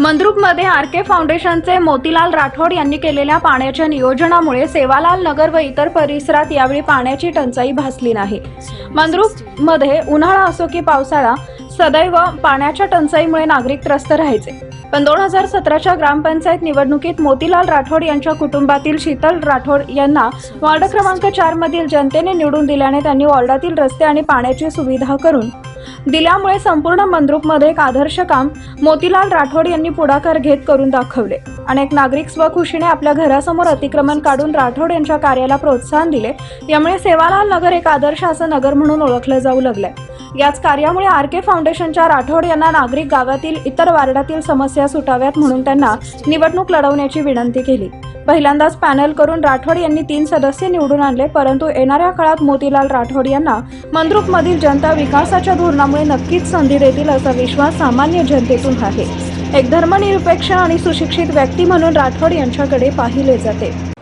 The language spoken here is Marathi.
मंद्रुपमध्ये आर के फाउंडेशनचे मोतीलाल राठोड यांनी केलेल्या पाण्याच्या नियोजनामुळे सेवालाल नगर व इतर परिसरात यावेळी पाण्याची टंचाई भासली नाही. मंद्रुपमध्ये उन्हाळा असो की पावसाळा सदैव पाण्याच्या टंचाईमुळे नागरिक त्रस्त राहायचे. पण दोन हजार सतराच्या ग्रामपंचायत निवडणुकीत मोतीलाल राठोड यांच्या कुटुंबातील शीतल राठोड यांना वॉर्ड क्रमांक चार मधील जनतेने निवडून दिल्याने त्यांनी वॉर्डातील रस्ते आणि पाण्याची सुविधा करून दिल्यामुळे संपूर्ण मंद्रुपमध्ये एक आदर्श काम मोतीलाल राठोड यांनी पुढाकार घेत करून दाखवले. अनेक नागरिक स्वखुशीने आपल्या घरासमोर अतिक्रमण काढून राठोड यांच्या कार्याला प्रोत्साहन दिले. यामुळे सेवालाल नगर एक आदर्श असं नगर म्हणून ओळखलं जाऊ लागलंय. याच कार्यामुळे आर के फाउंडेशनच्या राठोड यांना नागरिक गावातील इतर वार्डातील समस्या सुटाव्यात म्हणून त्यांना निवडणूक लढवण्याची विनंती केली. पहिल्यांदाच पॅनल करून राठोड यांनी तीन सदस्य निवडून आणले परंतु येणाऱ्या काळात मोतीलाल राठोड यांना मंद्रुपमधील जनता विकासाच्या धोरणामुळे नक्कीच संधी देतील असा विश्वास सामान्य जनतेतून आहे. एक धर्मनिरपेक्ष आणि सुशिक्षित व्यक्ती म्हणून राठोड यांच्याकडे पाहिले जाते.